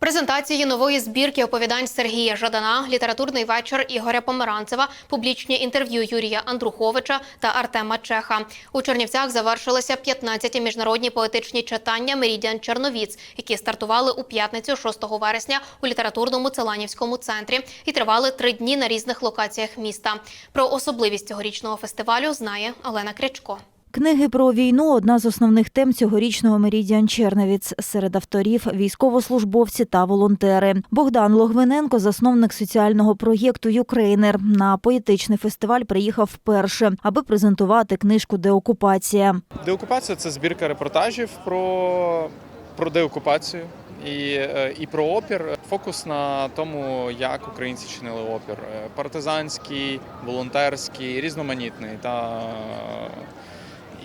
Презентації нової збірки оповідань Сергія Жадана, літературний вечір Ігоря Померанцева, публічні інтерв'ю Юрія Андруховича та Артема Чеха. У Чернівцях завершилися 15-ті міжнародні поетичні читання Мерідіан Черновіц, які стартували у п'ятницю 6 вересня у літературному Целанівському центрі і тривали три дні на різних локаціях міста. Про особливість цьогорічного фестивалю знає Олена Крячко. Книги про війну одна з основних тем цьогорічного Мерідіан Черновіц. Серед авторів військовослужбовці та волонтери. Богдан Логвиненко, засновник соціального проєкту Юкрейнер, на поетичний фестиваль приїхав вперше, аби презентувати книжку Деокупація. Деокупація це збірка репортажів про, про деокупацію і, е, і про опір. Фокус на тому, як українці чинили опір. Партизанський, волонтерський, різноманітний. Та,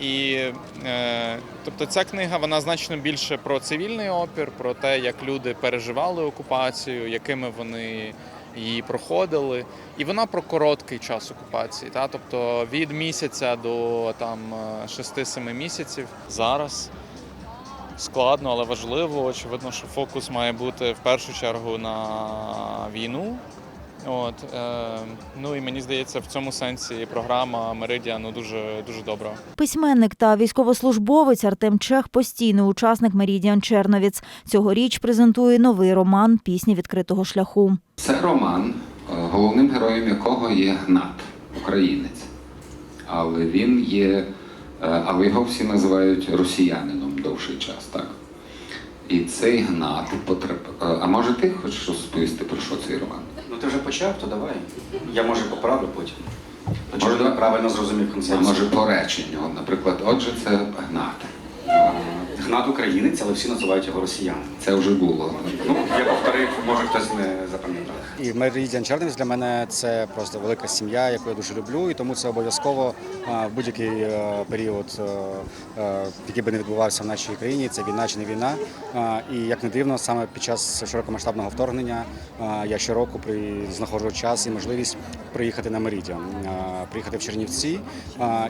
і е, тобто ця книга вона значно більше про цивільний опір, про те, як люди переживали окупацію, якими вони її проходили. І вона про короткий час окупації, та тобто від місяця до там 6-7 місяців зараз. Складно, але важливо. Очевидно, що фокус має бути в першу чергу на війну. От, е, ну і мені здається, в цьому сенсі програма Меридіа ну, дуже, дуже добра. Письменник та військовослужбовець Артем Чех постійний учасник Мерідіан Черновіц. Цьогоріч презентує новий роман Пісні відкритого шляху. Це роман, е, головним героєм якого є Гнат, українець. Але він є, е, але його всі називають росіянином довший час, так? І цей Гнат потреб... е, А може ти хочеш розповісти про що цей роман? Ти вже почав, то давай. Я може поправлю потім. Тоді Можна? правильно зрозумів А концепцію. може по реченню. От, Наприклад, отже, це Гнат. Гнат українець, але всі називають його росіянами. Це вже було. Ну, я повторив, може хтось не. І Меридіан Чернівець для мене це просто велика сім'я, яку я дуже люблю, і тому це обов'язково в будь-який е, період, е, е, який би не відбувався в нашій країні, це війна чи не війна. І як не дивно, саме під час широкомасштабного вторгнення я щороку при знаходжу час і можливість приїхати на Меридіан, приїхати в Чернівці.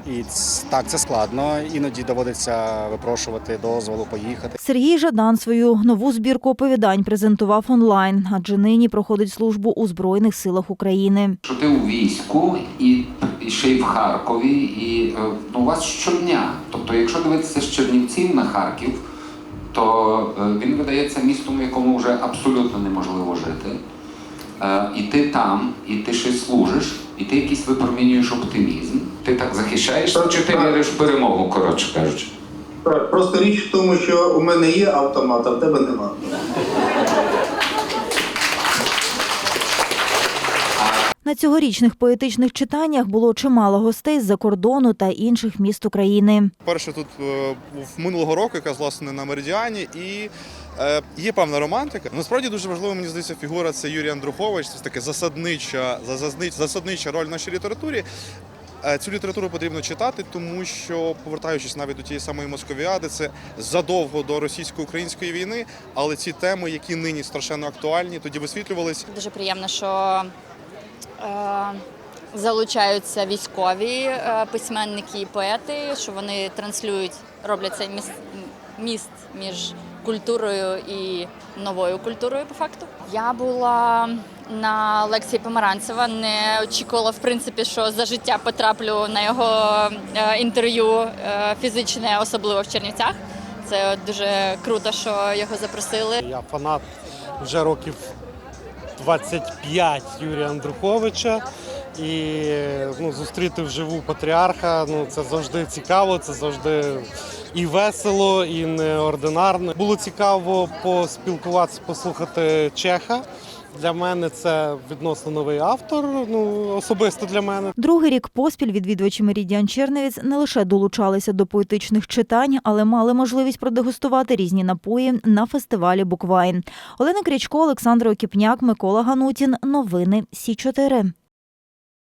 І так, це складно. Іноді доводиться випрошувати дозволу поїхати. Сергій Жадан свою нову збірку оповідань презентував онлайн, адже нині проходить службу у Збройних силах України. Що ти у війську і, і ще й в Харкові, і е, ну, у вас щодня. Тобто, якщо дивитися з Чернівців на Харків, то е, він видається містом, в якому вже абсолютно неможливо жити. Е, І ти там, і ти ще служиш, і ти якийсь випромінюєш оптимізм. Ти так захищаєшся, чи ти віриш в перемогу, коротше кажучи? Просто річ в тому, що у мене є автомат, а в тебе нема. На цьогорічних поетичних читаннях було чимало гостей з-за кордону та інших міст України. Перше тут е, був минулого року, якраз власне на Меридіані, і е, є певна романтика. Насправді дуже важливо, мені здається, фігура це Юрій Андрухович. Це таке засаднича, засаднича роль в нашій літературі. Е, Цю літературу потрібно читати, тому що, повертаючись навіть до тієї самої Московіади, це задовго до російсько-української війни, але ці теми, які нині страшенно актуальні, тоді висвітлювались. Дуже приємно, що е, залучаються військові е, письменники і поети, що вони транслюють, роблять цей міст, міст між культурою і новою культурою по факту. Я була на лекції Помаранцева, не очікувала в принципі, що за життя потраплю на його е, інтерв'ю е, фізичне, особливо в Чернівцях. Це дуже круто, що його запросили. Я фанат вже років 25 Юрія Андруховича. І ну, зустріти вживу патріарха ну, це завжди цікаво, це завжди і весело, і неординарно. Було цікаво поспілкуватися, послухати Чеха. Для мене це відносно новий автор, ну особисто для мене. Другий рік поспіль відвідувачі Мерідіан Черневіць не лише долучалися до поетичних читань, але мали можливість продегустувати різні напої на фестивалі Буквайн. Олена Крячко, Олександр Окіпняк, Микола Ганутін. Новини Сі 4